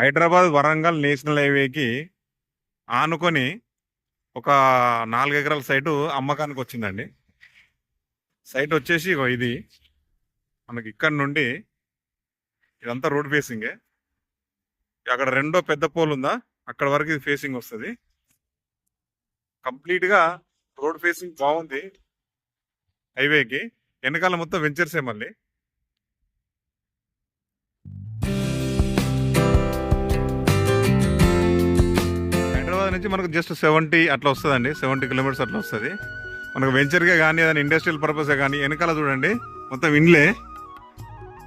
Hyderabad Warangal national హైవేకి ఆనుకొని ఒక నాలుగు ఎకరాల సైటు అమ్మకానికి వచ్చిందండి సైట్ వచ్చేసి ఇది. మనకి ఇక్కడ నుండి ఇదంతా రోడ్ ఫేసింగే. అక్కడ రెండో పెద్ద పోల్ ఉందా? అక్కడ వరకు ఇది ఫేసింగ్ వస్తుంది. కంప్లీట్గా రోడ్ ఫేసింగ్ బాగుంది హైవేకి. వెనకాల మొత్తం వెంచర్సే మళ్ళీ. హైదరాబాద్ నుంచి మనకు జస్ట్ సెవెంటీ అట్లా వస్తుందండి. సెవెంటీ కిలోమీటర్స్ అట్లా వస్తుంది. మనకు వెంచర్గా కానీ ఏదైనా ఇండస్ట్రియల్ పర్పస్ కానీ వెనకాల చూడండి మొత్తం ఇండ్లే.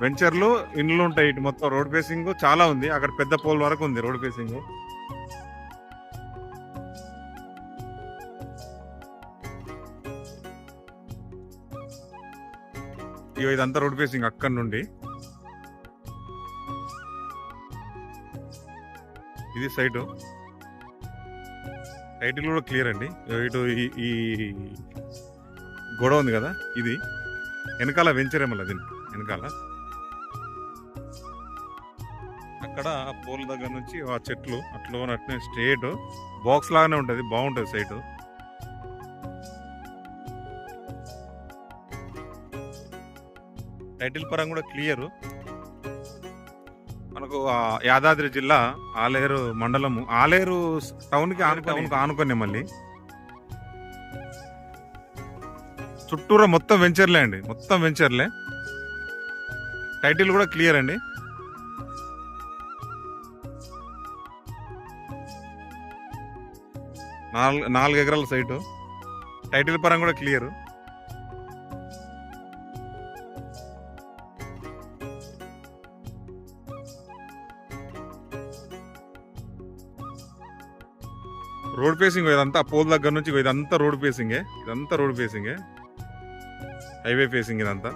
వెంచర్లు ఇండ్లు ఉంటాయి ఇటు మొత్తం. రోడ్ ఫేసింగ్ చాలా ఉంది. అక్కడ పెద్ద పోల్ వరకు ఉంది రోడ్ ఫేసింగ్ ఇగో ఇదంతా రోడ్ ఫేసింగ్ అక్కడి నుండి. ఇది సైటు టైటిల్ కూడా క్లియర్ అండి. ఇటు ఈ ఈ గొడవ ఉంది కదా ఇది వెనకాల వెంచర్ మళ్ళీ అది వెనకాల. అక్కడ పూల పోల్ దగ్గర నుంచి ఆ చెట్లు అట్లా అట్నే స్ట్రేట్ బాక్స్ లాగానే ఉంటుంది బాగుంటుంది సైటు టైటిల్ పరంగా కూడా క్లియర్ మనకు యాదాద్రి జిల్లా ఆలేరు మండలము ఆలేరు టౌన్కి ఆనుకొని ఆనుకునే మళ్ళీ. చుట్టూరా మొత్తం వెంచర్లే అండి మొత్తం వెంచర్లే. టైటిల్ కూడా క్లియర్ అండి. నాలుగు నాలుగు ఎకరాల సైటు. టైటిల్ పరంగా కూడా క్లియర్. రోడ్ ఫేసింగ్ ఇదంతా పోల్ దగ్గర నుంచి ఇదంతా రోడ్ ఫేసింగే. ఇదంతా రోడ్ ఫేసింగే. హైవే ఫేసింగ్ ఇదంతా.